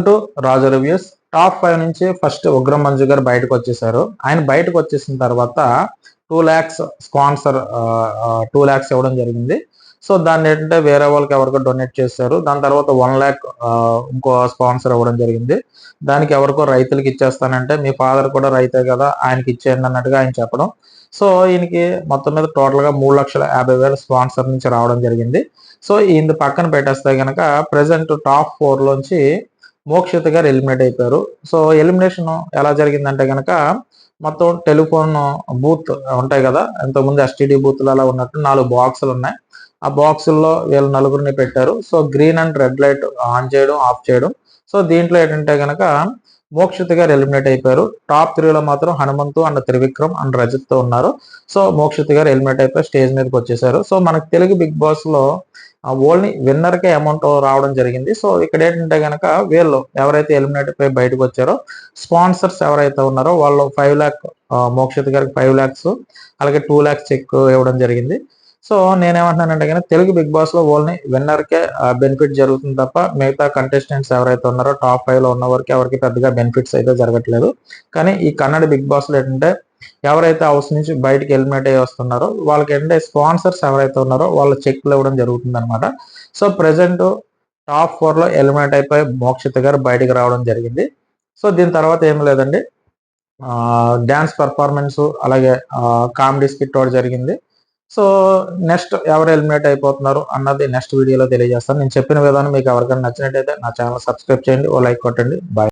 Welcome to Raju reviews. Top five నుంచి first Ugram Manju garu బయటకు వచ్చేసారు. ఆయన బయటకు వచ్చేసిన తర్వాత two lakhs sponsor two lakhs ఇవ్వడం జరిగింది. సో దాన్ని ఏంటంటే వేరే వాళ్ళకి ఎవరికో డొనేట్ చేశారు. దాని తర్వాత వన్ ల్యాక్ ఇంకో స్పాన్సర్ ఇవ్వడం జరిగింది. దానికి ఎవరికో రైతులకి ఇచ్చేస్తానంటే మీ ఫాదర్ కూడా రైతే కదా ఆయనకి ఇచ్చేయండి అన్నట్టుగా ఆయన చెప్పడం. సో ఈయనకి మొత్తం మీద టోటల్గా మూడు లక్షల యాభై వేల స్పాన్సర్ నుంచి రావడం జరిగింది. సో ఈయన పక్కన పెట్టేస్తే కనుక ప్రజెంట్ టాప్ ఫోర్లోంచి మోక్షిత గారు ఎలిమినేట్ అయిపోయారు. సో ఎలిమినేషన్ ఎలా జరిగిందంటే కనుక మొత్తం టెలిఫోన్ బూత్ ఉంటాయి కదా ఇంతకుముందు ఎస్టీడీ బూత్లు అలా ఉన్నట్టు నాలుగు బాక్సులు ఉన్నాయి. ఆ బాక్సుల్లో వీళ్ళు నలుగురిని పెట్టారు. So green and red light on చేయడం ఆఫ్ చేయడం. సో దీంట్లో ఏంటంటే కనుక మోక్షిత్ గారు ఎలిమినేట్ అయిపోయారు. టాప్ త్రీలో మాత్రం హనుమంతు అండ్ త్రివిక్రమ్ అండ్ రజత్తో ఉన్నారు. సో మోక్షిత్ గారు ఎలిమినేట్ అయిపోయి స్టేజ్ మీదకి వచ్చేసారు. సో మనకు తెలుగు బిగ్ బాస్లో ఓన్లీ విన్నర్కే అమౌంట్ రావడం జరిగింది. సో ఇక్కడ ఏంటంటే కనుక వీళ్ళు ఎవరైతే ఎలిమినేట్ పై బయటకు వచ్చారో స్పాన్సర్స్ ఎవరైతే ఉన్నారో వాళ్ళు ఫైవ్ ల్యాక్ మోక్షిత్ గారికి ఫైవ్ ల్యాక్స్ అలాగే టూ ల్యాక్స్ చెక్ ఇవ్వడం జరిగింది. సో నేనేమంటున్నానంటే కానీ తెలుగు బిగ్ బాస్లో ఓన్లీ విన్నర్కే బెనిఫిట్ జరుగుతుంది తప్ప మిగతా కంటెస్టెంట్స్ ఎవరైతే ఉన్నారో టాప్ ఫైవ్లో ఉన్న వరకు ఎవరికి పెద్దగా బెనిఫిట్స్ అయితే జరగట్లేదు. కానీ ఈ కన్నడ బిగ్ బాస్లో ఏంటంటే ఎవరైతే హౌస్ నుంచి బయటకి ఎలిమినేట్ అయ్యి వస్తున్నారో వాళ్ళకి ఏంటంటే స్పాన్సర్స్ ఎవరైతే ఉన్నారో వాళ్ళ చెక్లు ఇవ్వడం జరుగుతుంది అనమాట సో ప్రెసెంట్ టాప్ ఫోర్లో ఎలిమినేట్ అయిపోయి మోక్షిత గారు బయటికి రావడం జరిగింది. సో దీని తర్వాత ఏం లేదండి. డ్యాన్స్ పర్ఫార్మెన్స్ అలాగే కామెడీ స్కిట్ ఒకటి జరిగింది. సో నెక్స్ట్ ఎవరు ఎలిమినేట్ అయిపోతున్నారు అన్నది నెక్స్ట్ వీడియోలో తెలియజేస్తాను. నేను చెప్పిన విధానం మీకు ఎవరికైనా నచ్చినట్టయితే నా ఛానల్ సబ్స్క్రైబ్ చేయండి ఓ లైక్ కొట్టండి. బాయ్